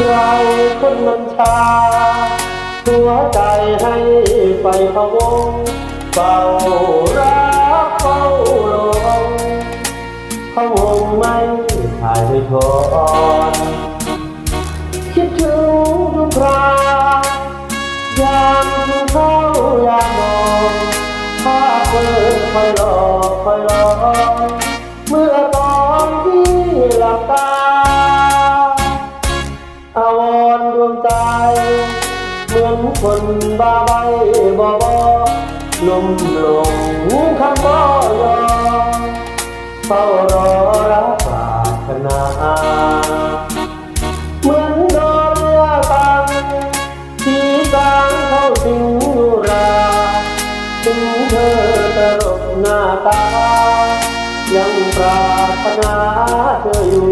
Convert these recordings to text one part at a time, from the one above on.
ใครคนมันชา หัวใจให้ไฟพะวงเฝ้ารักเฝ้าลงเขาวงไม่ถ่ายไม่ทนคิดถึงทุกครายามกินข้ายามนอนภาเปิดคอยรอคอยรอเมื่อตอนที่หลับตา มือนคนบ้าใบบอบอลุ่มหลงคำบ่ยอเฝ้ารอรับปรารถนาเหมือนดอกเรือตังที่กลางเข้าสิงนุราถึงเธอตลบหน้าตา ยังปรารถนาเธออยู่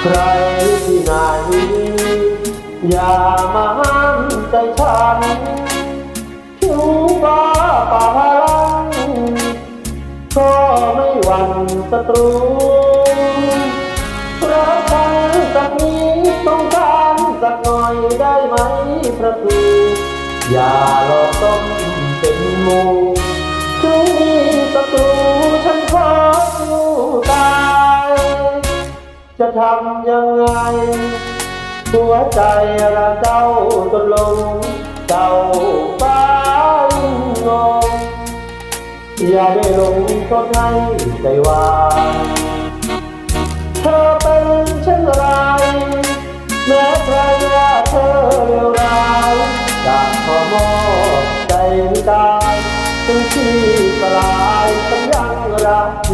ใครที่ อย่ามาห้ามใจฉันถึงฟ้าป่าพลังก็ไม่หวั่นศัตรูรักกันสักนี้ต้องการสักหน่อยได้ไหมพระครูอย่าหลอกต้มเป็นมูถึงมีศัตรูฉันขอสู้ตาย จะทำยังไง หัวใจรักเจ้าจนลง เจ้าฟ้ายิ่งงงอย่าได้ลงโทษให้ใจวายเธอเป็นเช่นไร แม้ใครว่าเธอเลวร้ายจากขอมอบใจกายถึงที่สลายฉันยังรักเธ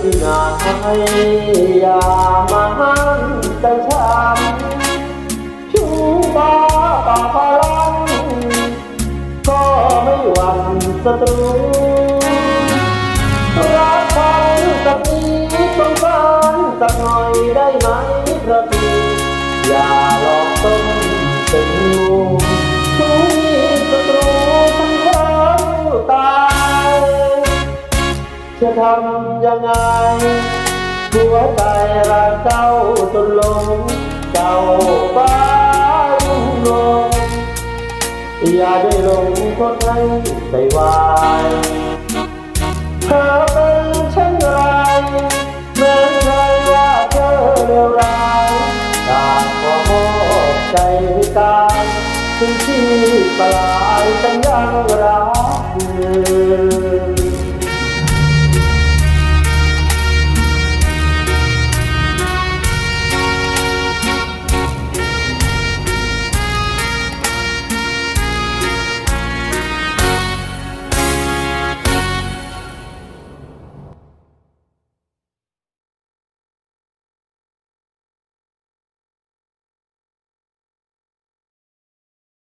ที่หนาให้อย่ามาห้ามใจฉันชูฟ้าป่าพลังก็ไม่หวั่นศัตรูรักกันสักนี้ต้องการสักหน่อยได้ไหมพระพี่อย่าหลอกต้นเป็นงูชูมีศัตรูฉันขอสู้ตา จะทำยังไงหัวใจรักเจ้าจนลงเจ้าฟ้าลุ่มลงอย่าได้ลงคนให้ใจวายเธอเป็นเช่นไรแม้ใครว่าเธอเลวร้ายจากขอมอบใจให้กายถึงที่สลายสัญญ